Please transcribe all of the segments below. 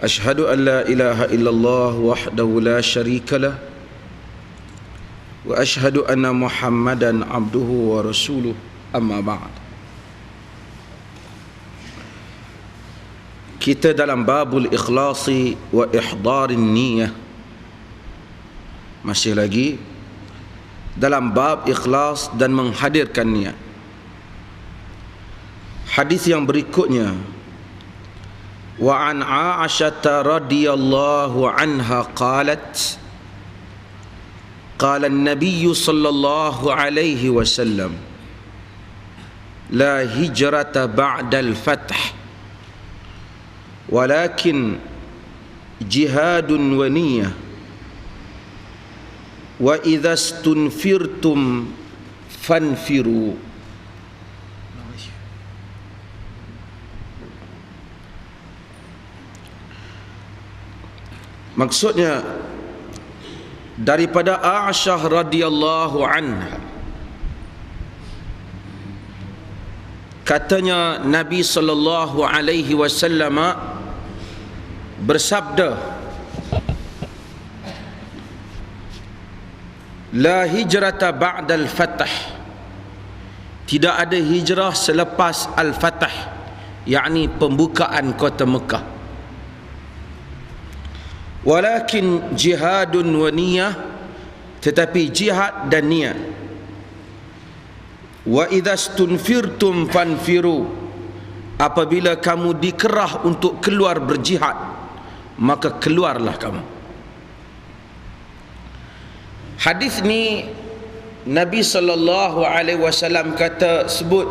أشهد أن لا إله إلا الله وحده لا شريك له وأشهد أن محمدا عبده ورسوله أما بعد kita dalam babul ikhlasi wa ihdarin niyah. Masih lagi dalam bab ikhlas dan menghadirkan niat. Hadis yang berikutnya wa an Aisyah radhiyallahu anha qalat قال النبي صلى الله عليه وسلم لا هجرة بعد الفتح ولكن جهاد ونية. وإذا استنفرتم فانفروا. Maksudnya daripada Aisyah radhiyallahu anha katanya Nabi sallallahu alaihi wasallam bersabda La hijrata ba'da al-fath Tidak ada hijrah selepas al-fath yakni pembukaan kota Mekah Walakin jihadun wa niyah Tetapi jihad dan niat. Wa idha stunfirtum fanfiru Apabila kamu dikerah untuk keluar berjihad Maka keluarlah kamu. Hadis ni Nabi sallallahu alaihi wasallam kata sebut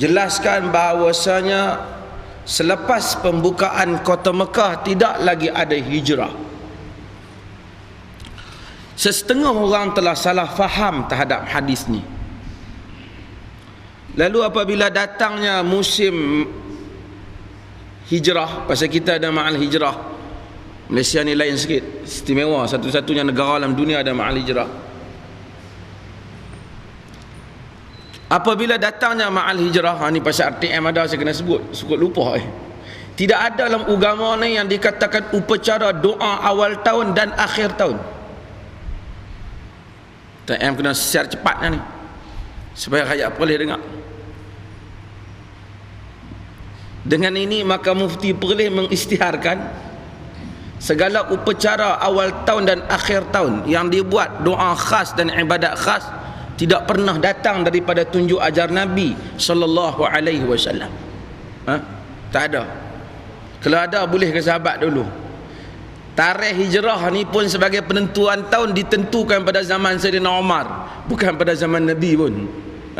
jelaskan bahawasanya selepas pembukaan kota Mekah tidak lagi ada hijrah. Sesetengah orang telah salah faham terhadap hadis ni. Lalu apabila datangnya musim hijrah pasal kita ada ma'al hijrah Malaysia ni lain sikit. Istimewa satu-satunya negara dalam dunia ada ma'al hijrah apabila datangnya ma'al hijrah ha, ni pasal RTM ada saya kena sebut sebut lupa eh. Tidak ada dalam agama ni yang dikatakan upacara doa awal tahun dan akhir tahun. RTM kena share cepatnya ni supaya rakyat boleh dengar. Dengan ini maka mufti perlih mengistiharkan segala upacara awal tahun dan akhir tahun yang dibuat doa khas dan ibadat khas tidak pernah datang daripada tunjuk ajar Nabi sallallahu alaihi wasallam. Ha? Tak ada. Kalau ada boleh ke sahabat dulu. Tarikh hijrah ni pun sebagai penentuan tahun ditentukan pada zaman Sayyidina Umar, bukan pada zaman Nabi pun.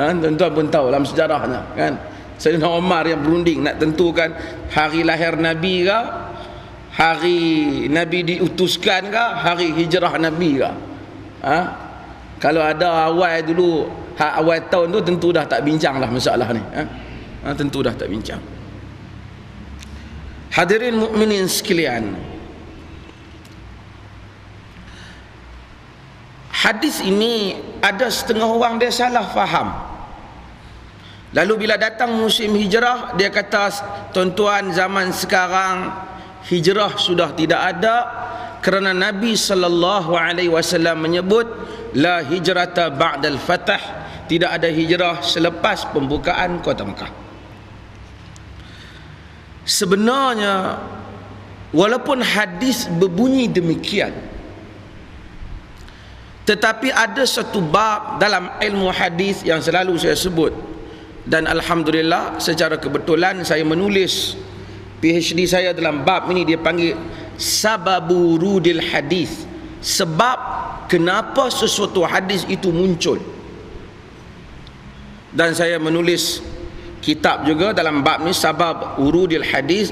Ha? tuan-tuan pun tahu dalam sejarahnya, kan? Sayyidina Umar yang berunding nak tentukan hari lahir Nabi ke hari Nabi diutuskan ke hari hijrah Nabi ke ha? Kalau ada awal dulu ha, awal tahun tu tentu dah tak bincang lah masalah ni ha? Ha, tentu dah tak bincang hadirin mukminin sekalian hadis ini ada setengah orang dia salah faham lalu bila datang musim hijrah dia kata tuan-tuan zaman sekarang hijrah sudah tidak ada kerana Nabi sallallahu alaihi wasallam menyebut la hijrata ba'dal fatah. Tidak ada hijrah selepas pembukaan kota Mekah. Sebenarnya walaupun hadis berbunyi demikian tetapi ada satu bab dalam ilmu hadis yang selalu saya sebut. Dan alhamdulillah secara kebetulan saya menulis PhD saya dalam bab ini dia panggil sababu rudil hadis. Sebab kenapa sesuatu hadis itu muncul? Dan saya menulis kitab juga dalam bab ni sabab urudil hadis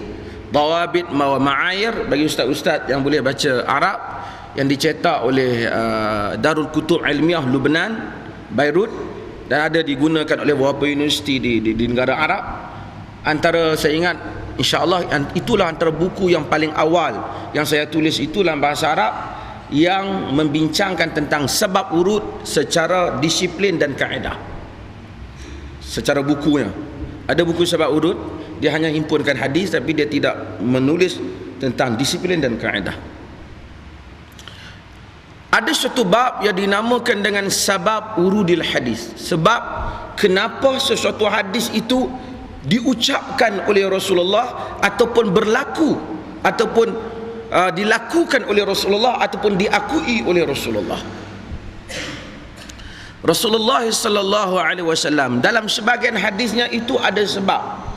Dawabit Mawa Ma'air bagi ustaz-ustaz yang boleh baca Arab yang dicetak oleh uh, Darul Kutub Ilmiah Lubnan Beirut dan ada digunakan oleh beberapa universiti di, di, di negara Arab. Antara saya ingat insyaAllah itulah antara buku yang paling awal yang saya tulis itu dalam bahasa Arab yang membincangkan tentang sebab urut secara disiplin dan kaedah. Secara bukunya. Ada buku sebab urut dia hanya himpunkan hadis tapi dia tidak menulis tentang disiplin dan kaedah. Ada satu bab yang dinamakan dengan sebab urudil hadis. Sebab kenapa sesuatu hadis itu diucapkan oleh Rasulullah ataupun berlaku ataupun uh, dilakukan oleh Rasulullah ataupun diakui oleh Rasulullah. Rasulullah sallallahu alaihi wasallam dalam sebagian hadisnya itu ada sebab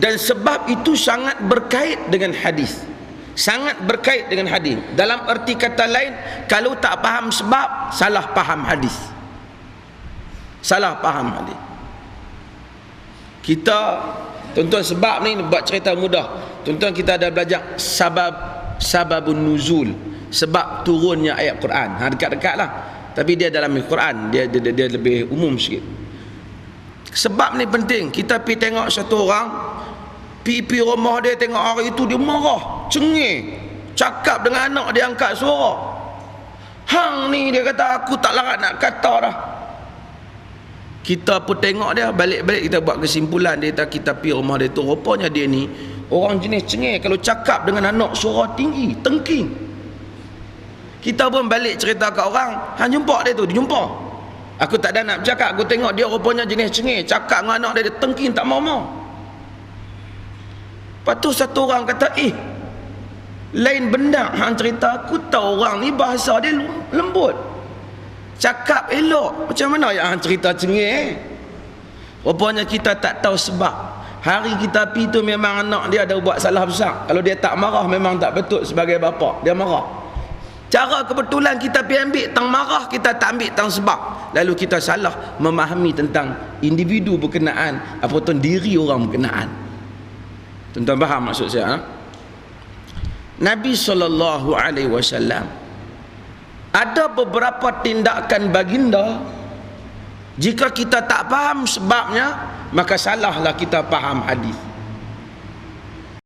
dan sebab itu sangat berkait dengan hadis. Sangat berkait dengan hadis. Dalam erti kata lain, kalau tak faham sebab, salah faham hadis. Salah faham hadis. Kita tuan-tuan sebab ni buat cerita mudah. Tuan-tuan kita ada belajar sabab sababun nuzul. Sebab turunnya ayat Quran. Ha, dekat-dekat lah. Tapi dia dalam Al-Quran dia, dia, dia, lebih umum sikit. Sebab ni penting. Kita pergi tengok satu orang pergi rumah dia tengok hari itu dia marah cengih. Cakap dengan anak dia angkat suara. Hang ni dia kata aku tak larat nak kata dah kita pun tengok dia balik-balik kita buat kesimpulan dia kata kita pergi rumah dia tu rupanya dia ni Orang jenis cengih kalau cakap dengan anak suara tinggi, tengking. Kita pun balik cerita kat orang, ha jumpa dia tu, dia jumpa. Aku tak ada nak bercakap, aku tengok dia rupanya jenis cengih, cakap dengan anak dia, dia tengking tak mau-mau. Lepas tu satu orang kata, eh, lain benda hang cerita aku tahu orang ni bahasa dia lembut. Cakap elok. Macam mana hang cerita cengih? Rupanya kita tak tahu sebab. Hari kita pi tu memang anak dia ada buat salah besar. Kalau dia tak marah memang tak betul sebagai bapa. Dia marah. Cara kebetulan kita pi ambil tang marah kita tak ambil tang sebab. Lalu kita salah memahami tentang individu berkenaan ataupun diri orang berkenaan. Tuan-tuan faham maksud saya? Ha? Nabi wasallam ada beberapa tindakan baginda. Jika kita tak faham sebabnya maka salahlah kita faham hadis